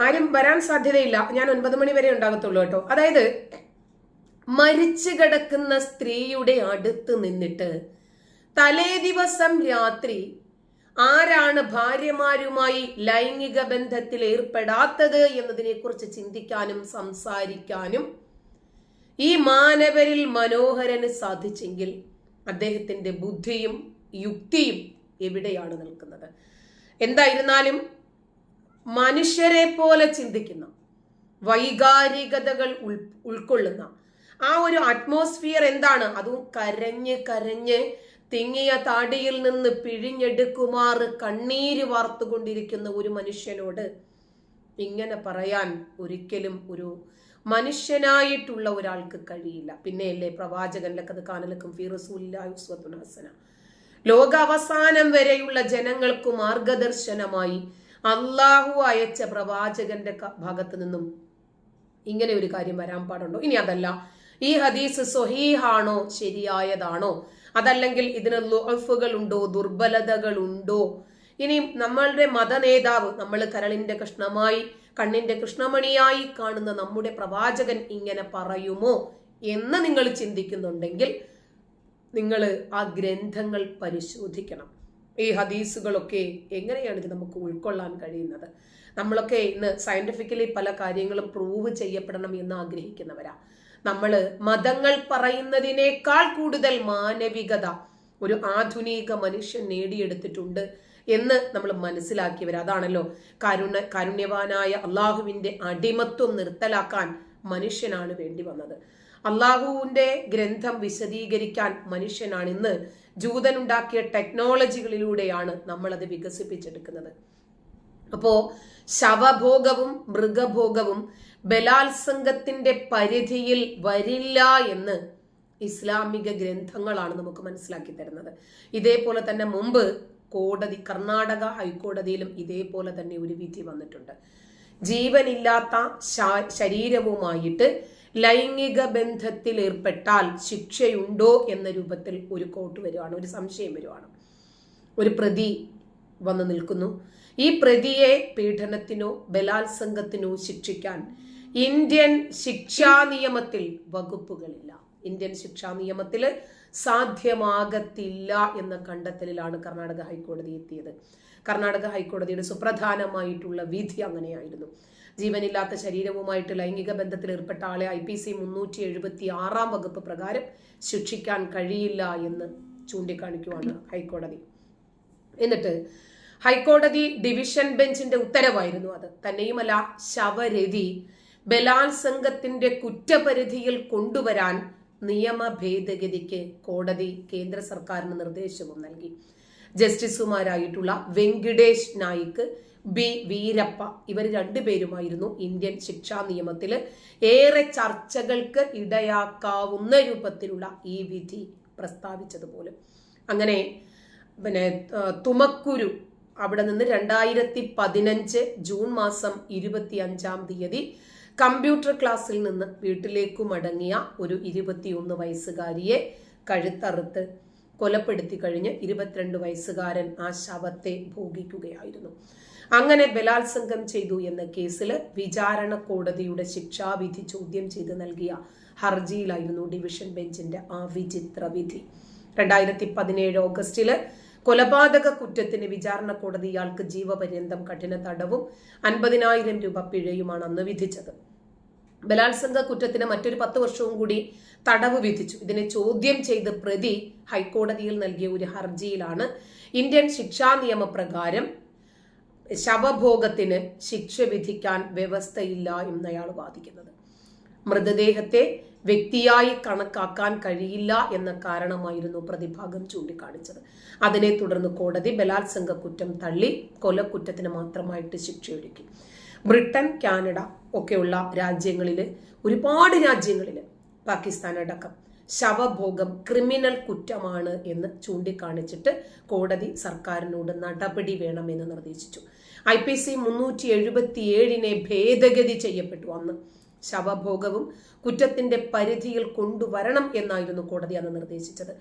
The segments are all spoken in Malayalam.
ആരും വരാൻ സാധ്യതയില്ല. ഞാൻ ഒൻപത് മണി വരെ ഉണ്ടാകത്തുള്ളൂ കേട്ടോ. അതായത് മരിച്ചു കിടക്കുന്ന സ്ത്രീയുടെ അടുത്ത് നിന്നിട്ട് തലേ ദിവസം രാത്രി ആരാണ് ഭാര്യമാരുമായി ലൈംഗിക ബന്ധത്തിൽ ഏർപ്പെടാത്തത് എന്നതിനെ കുറിച്ച് ചിന്തിക്കാനും സംസാരിക്കാനും ഈ മാനവരിൽ മനോഹരന് സാധിച്ചെങ്കിൽ അദ്ദേഹത്തിന്റെ ബുദ്ധിയും യുക്തിയും എവിടെയാണ് നിൽക്കുന്നത്? എന്തായിരുന്നാലും മനുഷ്യരെ പോലെ ചിന്തിക്കുന്ന വൈകാരികതകൾ ഉൾ ഉൾക്കൊള്ളുന്ന ആ ഒരു അറ്റ്മോസ്ഫിയർ എന്താണ്? അതും കരഞ്ഞ് കരഞ്ഞ് തിങ്ങിയ താടിയിൽ നിന്ന് പിഴിഞ്ഞെടുക്കുമാർ കണ്ണീര് വാർത്തുകൊണ്ടിരിക്കുന്ന ഒരു മനുഷ്യനോട് ഇങ്ങനെ പറയാൻ ഒരിക്കലും ഒരു മനുഷ്യനായിട്ടുള്ള ഒരാൾക്ക് കഴിയില്ല. പിന്നെയല്ലേ പ്രവാചകനിലൊക്കെ അത് കാനലക്കും ഫിറസൂല്ലാസ്വത്തുൽ ലോകാവസാനം വരെയുള്ള ജനങ്ങൾക്ക് മാർഗദർശനമായി അള്ളാഹു അയച്ച പ്രവാചകന്റെ ഭാഗത്ത് നിന്നും ഇങ്ങനെ ഒരു കാര്യം വരാൻ പാടുണ്ടോ? ഇനി അതല്ല. ഈ ഹദീസ് സൊഹീഹാണോ ശരിയായതാണോ? അതല്ലെങ്കിൽ ഇതിന് ലോഫുകൾ ഉണ്ടോ ദുർബലതകൾ ഉണ്ടോ ഇനി നമ്മളുടെ മതനേതാവ് നമ്മൾ കരളിന്റെ കൃഷ്ണമായി കണ്ണിന്റെ കൃഷ്ണമണിയായി കാണുന്ന നമ്മുടെ പ്രവാചകൻ ഇങ്ങനെ പറയുമോ എന്ന് നിങ്ങൾ ചിന്തിക്കുന്നുണ്ടെങ്കിൽ നിങ്ങൾ ആ ഗ്രന്ഥങ്ങൾ പരിശോധിക്കണം. ഈ ഹദീസുകളൊക്കെ എങ്ങനെയാണ് ഇത് നമുക്ക് ഉൾക്കൊള്ളാൻ കഴിയുന്നത്? നമ്മളൊക്കെ ഇന്ന് സയന്റിഫിക്കലി പല കാര്യങ്ങളും പ്രൂവ് ചെയ്യപ്പെടണം എന്ന് ആഗ്രഹിക്കുന്നവരാ. നമ്മൾ മതങ്ങൾ പറയുന്നതിനേക്കാൾ കൂടുതൽ മാനവികത ഒരു ആധുനിക മനുഷ്യൻ നേടിയെടുത്തിട്ടുണ്ട് എന്ന് നമ്മൾ മനസ്സിലാക്കിയവർ അതാണല്ലോ കരുണ കാരുണ്യവാനായ അള്ളാഹുവിന്റെ അടിമത്വം നിർത്തലാക്കാൻ മനുഷ്യനാണ് വേണ്ടി വന്നത്. അള്ളാഹുവിന്റെ ഗ്രന്ഥം വിശദീകരിക്കാൻ മനുഷ്യനാണ് ഇന്ന് ജൂതനുണ്ടാക്കിയ ടെക്നോളജികളിലൂടെയാണ് നമ്മൾ അത് വികസിപ്പിച്ചെടുക്കുന്നത്. അപ്പോ ശവഭോഗവും മൃഗഭോഗവും ബലാത്സംഗത്തിന്റെ പരിധിയിൽ വരില്ല എന്ന് ഇസ്ലാമിക ഗ്രന്ഥങ്ങളാണ് നമുക്ക് മനസ്സിലാക്കി തരുന്നത്. ഇതേപോലെ തന്നെ മുമ്പ് കോടതി കർണാടക ഹൈക്കോടതിയിലും ഇതേപോലെ തന്നെ ഒരു വിധി വന്നിട്ടുണ്ട്. ജീവനില്ലാത്ത ശരീരവുമായിട്ട് ലൈംഗിക ബന്ധത്തിൽ ഏർപ്പെട്ടാൽ ശിക്ഷയുണ്ടോ എന്ന രൂപത്തിൽ ഒരു കോട്ട് വരുവാണ് ഒരു സംശയം വരുവാണ്. ഒരു പ്രതി വന്നു നിൽക്കുന്നു. ഈ പ്രതിയെ പീഡനത്തിനോ ബലാത്സംഗത്തിനോ ശിക്ഷിക്കാൻ ഇന്ത്യൻ ശിക്ഷാ നിയമത്തിൽ വകുപ്പുകളില്ല. ഇന്ത്യൻ ശിക്ഷാ നിയമത്തിൽ സാധ്യമാകത്തില്ല എന്ന കണ്ടെത്തലിലാണ് കർണാടക ഹൈക്കോടതി എത്തിയത്. കർണാടക ഹൈക്കോടതിയുടെ സുപ്രധാനമായിട്ടുള്ള വിധി അങ്ങനെയായിരുന്നു. ജീവനില്ലാത്ത ശരീരവുമായിട്ട് ലൈംഗിക ബന്ധത്തിൽ ഏർപ്പെട്ട ആളെ ഐ പി സി മുന്നൂറ്റി എഴുപത്തി ആറാം വകുപ്പ് പ്രകാരം ശിക്ഷിക്കാൻ കഴിയില്ല എന്ന് ചൂണ്ടിക്കാണിക്കുവാണ് ഹൈക്കോടതി. എന്നിട്ട് ഹൈക്കോടതി ഡിവിഷൻ ബെഞ്ചിന്റെ ഉത്തരവായിരുന്നു അത്. തന്നെയുമല്ല ശവരതി ബലാത്സംഗത്തിന്റെ കുറ്റപരിധിയിൽ കൊണ്ടുവരാൻ നിയമ ഭേദഗതിക്ക് കോടതി കേന്ദ്ര സർക്കാരിന് നിർദ്ദേശവും നൽകി. ജസ്റ്റിസുമാരായിട്ടുള്ള വെങ്കിടേഷ് നായിക്ക് ബി വീരപ്പ ഇവർ രണ്ടുപേരുമായിരുന്നു ഇന്ത്യൻ ശിക്ഷാ നിയമത്തിൽ ഏറെ ചർച്ചകൾക്ക് ഇടയാക്കാവുന്ന രൂപത്തിലുള്ള ഈ വിധി പ്രസ്താവിച്ചതുപോലെ. അങ്ങനെ പിന്നെ തുമക്കുരു അവിടെ നിന്ന് രണ്ടായിരത്തി പതിനഞ്ച് ജൂൺ മാസം ഇരുപത്തി അഞ്ചാം തീയതി കമ്പ്യൂട്ടർ ക്ലാസ്സിൽ നിന്ന് വീട്ടിലേക്കു മടങ്ങിയ ഒരു ഇരുപത്തിയൊന്ന് വയസ്സുകാരിയെ കഴുത്തറുത്ത് കൊലപ്പെടുത്തി കഴിഞ്ഞ് ഇരുപത്തിരണ്ട് വയസ്സുകാരൻ ആ ശവത്തെ ഭോഗിക്കുകയായിരുന്നു. അങ്ങനെ ബലാത്സംഗം ചെയ്തു എന്ന കേസിൽ വിചാരണ കോടതിയുടെ ശിക്ഷാവിധി ചോദ്യം ചെയ്ത് നൽകിയ ഹർജിയിലായിരുന്നു ഡിവിഷൻ ബെഞ്ചിന്റെ ആ വിചിത്ര വിധി. രണ്ടായിരത്തി പതിനേഴ് ഓഗസ്റ്റിൽ കൊലപാതക കുറ്റത്തിന് വിചാരണ കോടതി ഇയാൾക്ക് ജീവപര്യന്തം കഠിന തടവും അൻപതിനായിരം രൂപ പിഴയുമാണ് അന്ന് വിധിച്ചത്. ബലാത്സംഗ കുറ്റത്തിന് മറ്റൊരു പത്ത് വർഷവും കൂടി തടവ് വിധിച്ചു. ഇതിനെ ചോദ്യം ചെയ്ത് പ്രതി ഹൈക്കോടതിയിൽ നൽകിയ ഒരു ഹർജിയിലാണ്. ഇന്ത്യൻ ശിക്ഷാ നിയമപ്രകാരം ശവഭോഗത്തിന് ശിക്ഷ വിധിക്കാൻ വ്യവസ്ഥയില്ല എന്ന് അയാൾ വാദിക്കുന്നത്. മൃതദേഹത്തെ വ്യക്തിയായി കണക്കാക്കാൻ കഴിയില്ല എന്ന കാരണമായിരുന്നു പ്രതിഭാഗം ചൂണ്ടിക്കാണിച്ചത്. അതിനെ തുടർന്ന് കോടതി ബലാത്സംഗ കുറ്റം തള്ളി കൊലക്കുറ്റത്തിന് മാത്രമായിട്ട് ശിക്ഷയൊരുക്കി. ബ്രിട്ടൻ കാനഡ ഒക്കെയുള്ള രാജ്യങ്ങളിൽ ഒരുപാട് രാജ്യങ്ങളിൽ പാകിസ്ഥാൻ അടക്കം ശവഭോഗം ക്രിമിനൽ കുറ്റമാണ് എന്ന് ചൂണ്ടിക്കാണിച്ചിട്ട് കോടതി സർക്കാരിനോട് നടപടി വേണമെന്ന് നിർദ്ദേശിച്ചു. ഐ പി സി മുന്നൂറ്റി എഴുപത്തി ഏഴിനെ ഭേദഗതി ചെയ്യപ്പെട്ടു അന്ന്. ശവഭോഗവും കുറ്റത്തിന്റെ പരിധിയിൽ കൊണ്ടുവരണം എന്നായിരുന്നു കോടതി അന്ന് നിർദ്ദേശിച്ചത്.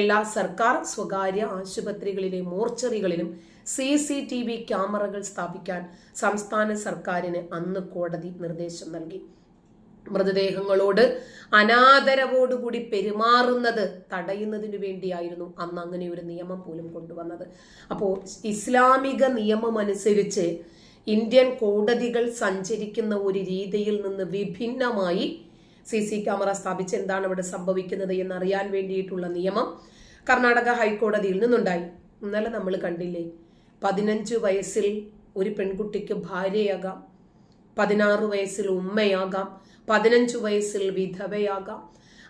എല്ലാ സർക്കാർ സ്വകാര്യ ആശുപത്രികളിലെ മോർച്ചറികളിലും സി സി ടി വി ക്യാമറകൾ സ്ഥാപിക്കാൻ സംസ്ഥാന സർക്കാരിന് അന്ന് കോടതി നിർദ്ദേശം നൽകി. മൃതദേഹങ്ങളോട് അനാദരവോടുകൂടി പെരുമാറുന്നത് തടയുന്നതിനു വേണ്ടിയായിരുന്നു അന്ന് അങ്ങനെ ഒരു നിയമം പോലും കൊണ്ടുവന്നത്. അപ്പോൾ ഇസ്ലാമിക നിയമം അനുസരിച്ച് ഇന്ത്യൻ കോടതികൾ സഞ്ചരിക്കുന്ന ഒരു രീതിയിൽ നിന്ന് വിഭിന്നമായി സി സി ക്യാമറ സ്ഥാപിച്ച് എന്താണ് ഇവിടെ സംഭവിക്കുന്നത് എന്നറിയാൻ വേണ്ടിയിട്ടുള്ള നിയമം കർണാടക ഹൈക്കോടതിയിൽ നിന്നുണ്ടായി. ഇന്നലെ നമ്മൾ കണ്ടില്ലേ പതിനഞ്ച് വയസ്സിൽ ഒരു പെൺകുട്ടിക്ക് ഭാര്യയാകാം പതിനാറ് വയസ്സിൽ ഉമ്മയാകാം പതിനഞ്ചു വയസ്സിൽ വിധവയാകാം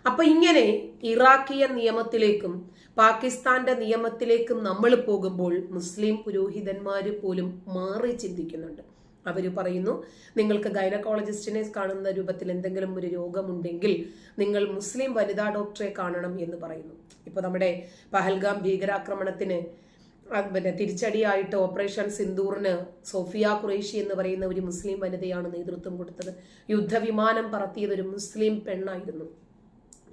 അപ്പൊ ഇങ്ങനെ ഇറാഖിയ നിയമത്തിലേക്കും പാകിസ്ഥാന്റെ നിയമത്തിലേക്കും നമ്മൾ പോകുമ്പോൾ മുസ്ലിം പുരോഹിതന്മാര് പോലും മാറി ചിന്തിക്കുന്നുണ്ട്. അവർ പറയുന്നു നിങ്ങൾക്ക് ഗൈനക്കോളജിസ്റ്റിനെ കാണുന്ന രൂപത്തിൽ എന്തെങ്കിലും ഒരു രോഗമുണ്ടെങ്കിൽ നിങ്ങൾ മുസ്ലിം വനിതാ ഡോക്ടറെ കാണണം എന്ന് പറയുന്നു. ഇപ്പൊ നമ്മുടെ പഹൽഗാം ഭീകരാക്രമണത്തിന് പിന്നെ തിരിച്ചടിയായിട്ട് ഓപ്പറേഷൻ സിന്ദൂറിന് സോഫിയ ഖുറേഷി എന്ന് പറയുന്ന ഒരു മുസ്ലിം വനിതയാണ് നേതൃത്വം കൊടുത്തത്. യുദ്ധവിമാനം പറത്തിയത് ഒരു മുസ്ലിം പെണ്ണായിരുന്നു.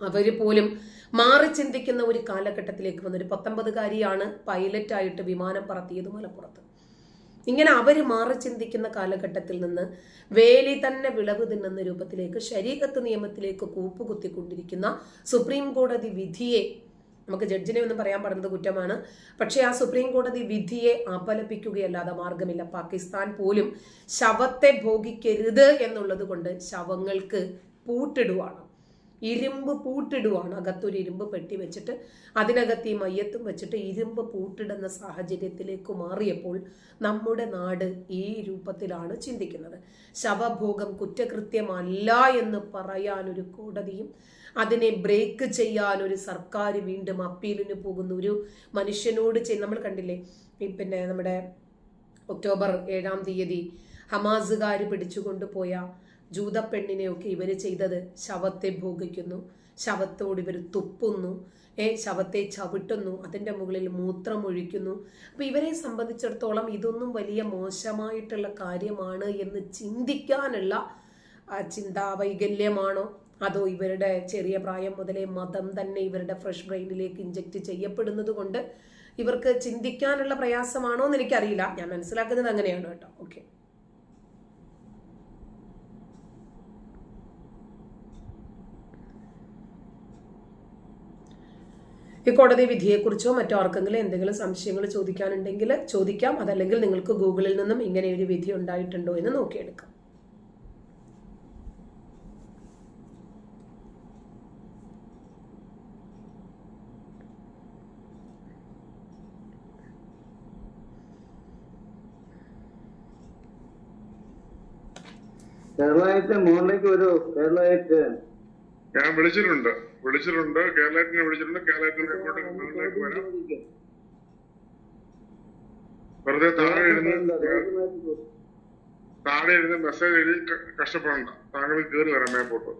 അവർ പോലും മാറി ചിന്തിക്കുന്ന ഒരു കാലഘട്ടത്തിലേക്ക് വന്നു ഒരു പത്തൊമ്പതുകാരിയാണ് പൈലറ്റായിട്ട് വിമാനം പറത്തിയത് മലപ്പുറത്ത്. ഇങ്ങനെ അവർ മാറി ചിന്തിക്കുന്ന കാലഘട്ടത്തിൽ നിന്ന് വേലി തന്നെ വിളവ് തിന്നുന്ന രൂപത്തിലേക്ക് ശരീരത്ത് നിയമത്തിലേക്ക് കൂപ്പുകുത്തിക്കൊണ്ടിരിക്കുന്ന സുപ്രീം കോടതി വിധിയെ നമുക്ക് ജഡ്ജിനെ ഒന്നും പറയാൻ പറയുന്നത് കുറ്റമാണ് പക്ഷേ ആ സുപ്രീം കോടതി വിധിയെ അപലപിക്കുകയല്ലാതെ മാർഗമില്ല പാകിസ്ഥാൻ പോലും ശവത്തെ ഭോഗിക്കരുത് എന്നുള്ളത് കൊണ്ട് ശവങ്ങൾക്ക് പൂട്ടിടുവാണ്. ഇരുമ്പ് പൂട്ടിടുവാണ്. അകത്തൊരു ഇരുമ്പ് പെട്ടി വെച്ചിട്ട് അതിനകത്ത് ഈ മയ്യത്തും വെച്ചിട്ട് ഇരുമ്പ് പൂട്ടിടുന്ന സാഹചര്യത്തിലേക്ക് മാറിയപ്പോൾ നമ്മുടെ നാട് ഈ രൂപത്തിലാണ് ചിന്തിക്കുന്നത്. ശവഭോഗം കുറ്റകൃത്യമല്ല എന്ന് പറയാൻ ഒരു കോടതിയും അതിനെ ബ്രേക്ക് ചെയ്യാൻ ഒരു സർക്കാർ വീണ്ടും അപ്പീലിന് പോകുന്ന ഒരു മനുഷ്യനോട് നമ്മൾ കണ്ടില്ലേ? പിന്നെ നമ്മുടെ ഒക്ടോബർ ഏഴാം തീയതി ഹമാസുകാർ പിടിച്ചുകൊണ്ടുപോയ ജൂതപ്പെണ്ണിനെയൊക്കെ ഇവർ ചെയ്തത് ശവത്തെ ഭോഗിക്കുന്നു ശവത്തോട് ഇവർ തുപ്പുന്നു ഏ ശവത്തെ ചവിട്ടുന്നു അതിന്റെ മുകളിൽ മൂത്രമൊഴിക്കുന്നു. അപ്പം ഇവരെ സംബന്ധിച്ചിടത്തോളം ഇതൊന്നും വലിയ മോശമായിട്ടുള്ള കാര്യമാണ് എന്ന് ചിന്തിക്കാനുള്ള ചിന്താവൈകല്യമാണോ അതോ ഇവരുടെ ചെറിയ പ്രായം മുതലേ മതം തന്നെ ഇവരുടെ ഫ്രഷ് ബ്രെയിനിലേക്ക് ഇഞ്ചക്ട് ചെയ്യപ്പെടുന്നത് കൊണ്ട് ഇവർക്ക് ചിന്തിക്കാനുള്ള പ്രയാസമാണോ എന്ന് എനിക്കറിയില്ല. ഞാൻ മനസ്സിലാക്കുന്നത് അങ്ങനെയാണ് കേട്ടോ. ഓക്കെ. ഈ കോടതി വിധിയെക്കുറിച്ചോ മറ്റോ ആർക്കെങ്കിലും എന്തെങ്കിലും സംശയങ്ങൾ ചോദിക്കാനുണ്ടെങ്കിൽ ചോദിക്കാം. അതല്ലെങ്കിൽ നിങ്ങൾക്ക് ഗൂഗിളിൽ നിന്നും ഇങ്ങനെ ഒരു വിധി ഉണ്ടായിട്ടുണ്ടോ എന്ന് നോക്കിയെടുക്കാം. കേരളായിട്ട് മുകളിലേക്ക് വരൂ. കേരളായിട്ട് ഞാൻ വിളിച്ചിട്ടുണ്ട്. വിളിച്ചിട്ടുണ്ട്. കേരളത്തിനെ വിളിച്ചിട്ടുണ്ട്. കേരളത്തിന് ഇങ്ങോട്ട് മുകളിലേക്ക് വരാം. വെറുതെ താഴെ ഇരുന്ന് താഴെ ഇരുന്ന് മെസ്സേജ് എഴുതി കഷ്ടപ്പെടണ്ട. താങ്കൾ കയറി വരാം മേപ്പോട്ട്